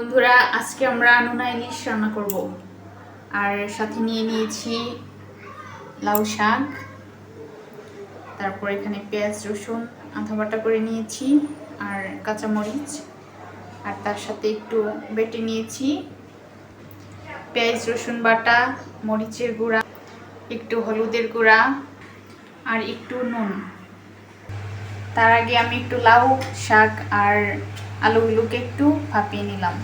বন্ধুরা, আজকে আমরা নোনা ইলিশ রান্না করব। আর সাথে নিয়ে নিয়েছি লাউ শাক, তারপর এখানে পেঁয়াজ, রসুন আধা বাটা করে নিয়েছি, আর কাঁচামরিচ, আর তার সাথে একটু বেটে নিয়েছি পেঁয়াজ, রসুন বাটা, মরিচের গুঁড়া, একটু হলুদের গুঁড়া, আর একটু নুন। তার আগে আমি একটু লাউ শাক আর আলুগুলোকে একটু ভাপিয়ে নিলাম।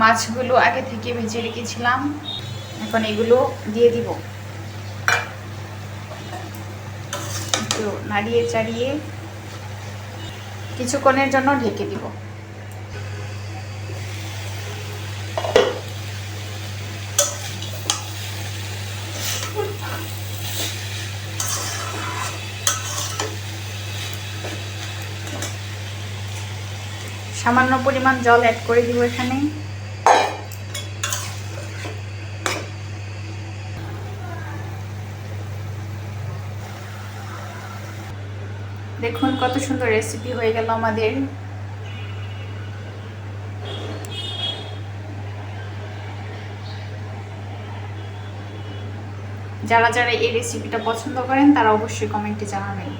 মাছগুলো আগে থেকে ভেজে রেখেছিলাম। এখন এগুলো দিয়ে দিব। একটু নাড়িয়ে চাড়িয়ে কিছুক্ষণের জন্য ঢেকে দিব। সামান্য পরিমাণ জল অ্যাড করে দিব এখানে। দেখুন কত সুন্দর রেসিপি হয়ে গেল আমাদের। যারা যারা এই রেসিপিটা পছন্দ করেন তারা অবশ্যই কমেন্টে জানাবেন।